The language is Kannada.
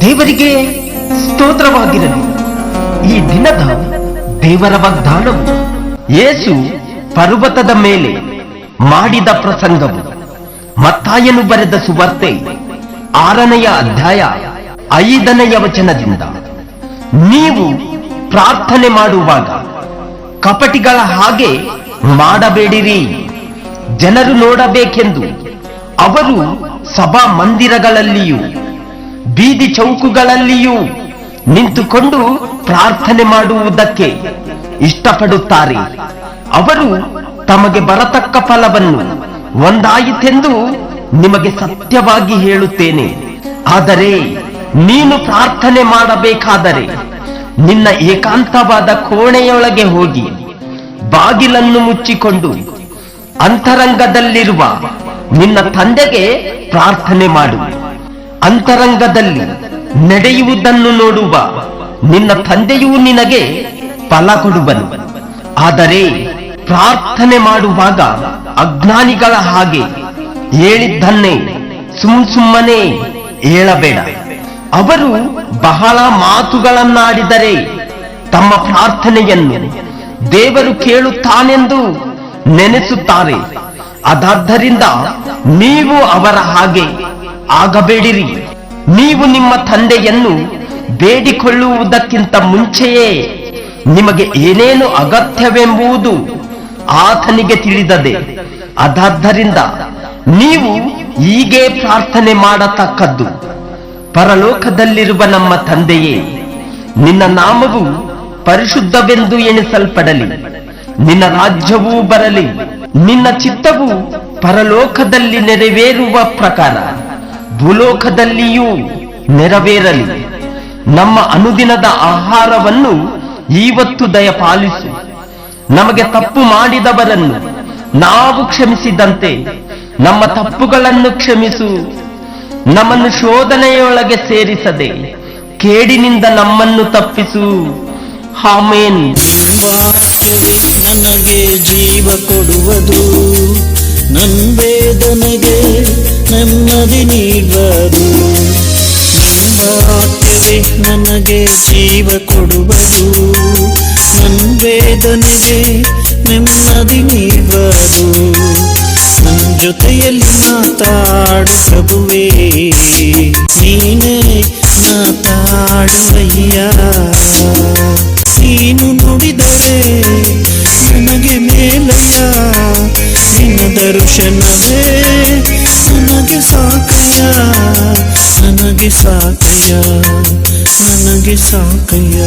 ದೇವರಿಗೆ ಸ್ತೋತ್ರವಾಗಿರಲಿ. ಈ ದಿನದ ದೇವರ ವಾಗ್ದಾನವು ಯೇಸು ಪರ್ವತದ ಮೇಲೆ ಮಾಡಿದ ಪ್ರಸಂಗವು. ಮತ್ತಾಯನು ಬರೆದ ಸುವಾರ್ತೆ ಆರನೆಯ ಅಧ್ಯಾಯ ಐದನೆಯ ವಚನದಿಂದ. ನೀವು ಪ್ರಾರ್ಥನೆ ಮಾಡುವಾಗ ಕಪಟಿಗಳ ಹಾಗೆ ಮಾಡಬೇಡಿರಿ. ಜನರು ನೋಡಬೇಕೆಂದು ಅವರು ಸಭಾ ಮಂದಿರಗಳಲ್ಲಿಯೂ, ಬೀದಿ ಚೌಕುಗಳಲ್ಲಿಯೂ ನಿಂತುಕೊಂಡು ಪ್ರಾರ್ಥನೆ ಮಾಡುವುದಕ್ಕೆ ಇಷ್ಟಪಡುತ್ತಾರೆ. ಅವರು ತಮಗೆ ಬರತಕ್ಕ ಫಲವನ್ನು ಒಂದಾಯಿತೆಂದು ನಿಮಗೆ ಸತ್ಯವಾಗಿ ಹೇಳುತ್ತೇನೆ. ಆದರೆ ನೀನು ಪ್ರಾರ್ಥನೆ ಮಾಡಬೇಕಾದರೆ ನಿನ್ನ ಏಕಾಂತವಾದ ಕೋಣೆಯೊಳಗೆ ಹೋಗಿ ಬಾಗಿಲನ್ನು ಮುಚ್ಚಿಕೊಂಡು ಅಂತರಂಗದಲ್ಲಿರುವ ನಿನ್ನ ತಂದೆಗೆ ಪ್ರಾರ್ಥನೆ ಮಾಡು. ಅಂತರಂಗದಲ್ಲಿ ನಡೆಯುವುದನ್ನು ನೋಡುವ ನಿನ್ನ ತಂದೆಯೂ ನಿನಗೆ ಫಲ ಕೊಡುವನು. ಆದರೆ ಪ್ರಾರ್ಥನೆ ಮಾಡುವಾಗ ಅಜ್ಞಾನಿಗಳ ಹಾಗೆ ಹೇಳಿದ್ದನ್ನೇ ಸುಮ್ ಸುಮ್ಮನೆ ಹೇಳಬೇಡ. ಅವರು ಬಹಳ ಮಾತುಗಳನ್ನಾಡಿದರೆ ತಮ್ಮ ಪ್ರಾರ್ಥನೆಯನ್ನು ದೇವರು ಕೇಳುತ್ತಾನೆಂದು ನೆನೆಸುತ್ತಾರೆ. ಅದಾದ್ದರಿಂದ ನೀವು ಅವರ ಹಾಗೆ ಆಗಬೇಡಿರಿ. ನೀವು ನಿಮ್ಮ ತಂದೆಯನ್ನು ಬೇಡಿಕೊಳ್ಳುವುದಕ್ಕಿಂತ ಮುಂಚೆಯೇ ನಿಮಗೆ ಏನೇನು ಅಗತ್ಯವೆಂಬುದು ಆತನಿಗೆ ತಿಳಿದದೆ. ಅದಾದ್ದರಿಂದ ನೀವು ಹೀಗೆ ಪ್ರಾರ್ಥನೆ ಮಾಡತಕ್ಕದ್ದು, ಪರಲೋಕದಲ್ಲಿರುವ ನಮ್ಮ ತಂದೆಯೇ, ನಿನ್ನ ನಾಮವು ಪರಿಶುದ್ಧವೆಂದು ಎಣಿಸಲ್ಪಡಲಿ. ನಿನ್ನ ರಾಜ್ಯವೂ ಬರಲಿ, ನಿನ್ನ ಚಿತ್ತವು ಪರಲೋಕದಲ್ಲಿ ನೆರವೇರುವ ಪ್ರಕಾರ ಭೂಲೋಕದಲ್ಲಿಯೂ ನೆರವೇರಲಿ. ನಮ್ಮ ಅನುದಿನದ ಆಹಾರವನ್ನು ಇವತ್ತು ದಯಪಾಲಿಸು. ನಮಗೆ ತಪ್ಪು ಮಾಡಿದವರನ್ನು ನಾವು ಕ್ಷಮಿಸಿದಂತೆ ನಮ್ಮ ತಪ್ಪುಗಳನ್ನು ಕ್ಷಮಿಸು. ನಮ್ಮನ್ನು ಶೋಧನೆಯೊಳಗೆ ಸೇರಿಸದೆ ಕೇಡಿನಿಂದ ನಮ್ಮನ್ನು ತಪ್ಪಿಸು. ಹಾಮೇನ್ ನನಗೆ ಜೀವ ಕೊಡುವುದು. ನನ್ ವೇದನೆಗೆ ನೆಮ್ಮದಿ ನೀಡುವುದು. ವಾಕ್ಯವೇ ನನಗೆ ಜೀವ ಕೊಡುವುದು. ನನ್ ವೇದನೆಗೆ ನೆಮ್ಮದಿ ನೀಡುವುದು. ನನ್ನ ಜೊತೆಯಲ್ಲಿ ಮಾತಾಡು ಪ್ರಭುವೇ ನೀನೇ ಮಾತಾಡುವಯ್ಯ. ನೀನು ನುಡಿದರೆ ನನಗೆ ಮೇಲಯ್ಯ. ನಿನ್ನ ದರ್ಶನವೇ ನನಗೆ ಸಾಕಯ್ಯ. ನನಗೆ ಸಾಕಯ್ಯ. ನನಗೆ ಸಾಕಯ್ಯ.